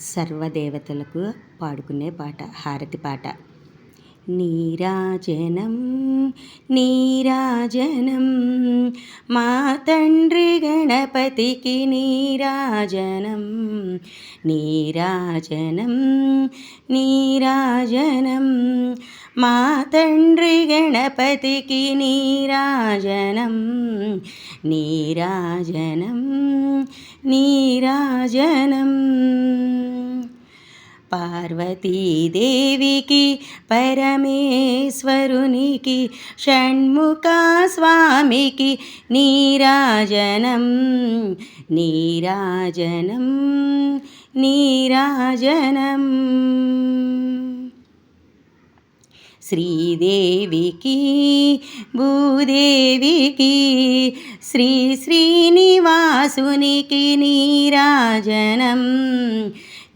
సర్వదేవతలకు పాడుకునే పాట హారతి పాట. నీరాజనం నీరాజనం మా తండ్రి గణపతికి నీరాజనం. నీరాజనం నీరాజనం మా తండ్రి గణపతికి నీరాజనం. నీరాజనం నీరాజనం. పార్వతీదేవికి పరమేశ్వరునికి షణ్ముఖ స్వామికి నీరాజనం నీరాజనం నీరాజనం శ్రీదేవికి భూదేవికి శ్రీ శ్రీనివాసునికి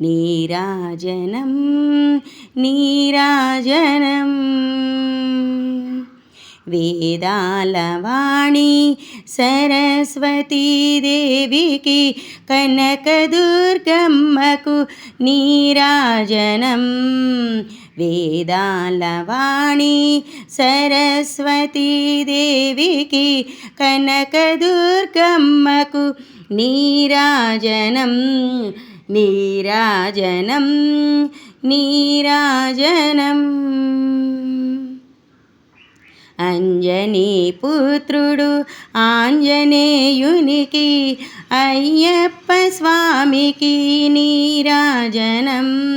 నీరాజనం నీరాజనం. నీరాజనం వేదాలవాణి సరస్వతీదేవికి కనకదుర్గమ్మకు నీరాజనం. వేదాలవాణి సరస్వతీదేవికి కనకదుర్గమ్మకు నీరాజనం. నీరాజనం నీరాజనం. అంజనీ పుత్రుడు ఆంజనేయునికి అయ్యప్ప స్వామికి నీరాజనం.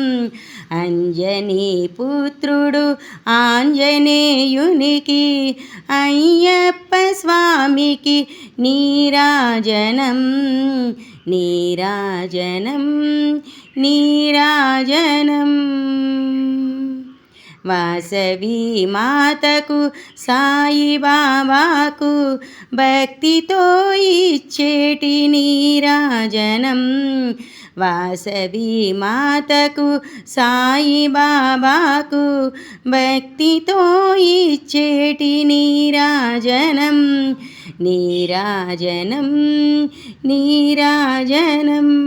అంజనీ పుత్రుడు ఆంజనేయునికి అయ్యప్ప స్వామికి నీరాజనం. నీరాజనం నీరాజనం. వాసవి మాతకు సాయిబాబాకు భక్తితో ఇచ్చేటి నీరాజనం. వాసవి మాతకు సాయిబాబాకు భక్తితో ఇచ్చేటి నీరాజనం. నీరాజనం నీరాజనం.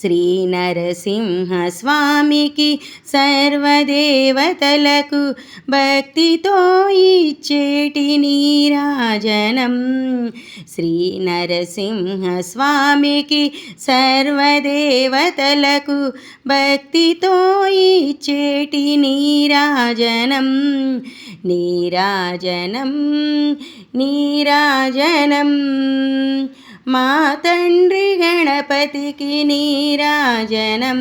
శ్రీ నరసింహస్వామికి సర్వదేవతలకు భక్తితో ఇచ్చేటి నీరాజనం. శ్రీ నరసింహస్వామికి సర్వదేవతలకు భక్తితో ఇచ్చేటి నీరాజనం. నీరాజనం నీరాజనం. మా తండ్రి గణపతికి నీరాజనం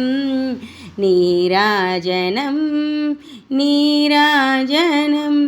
నీరాజనం నీరాజనం.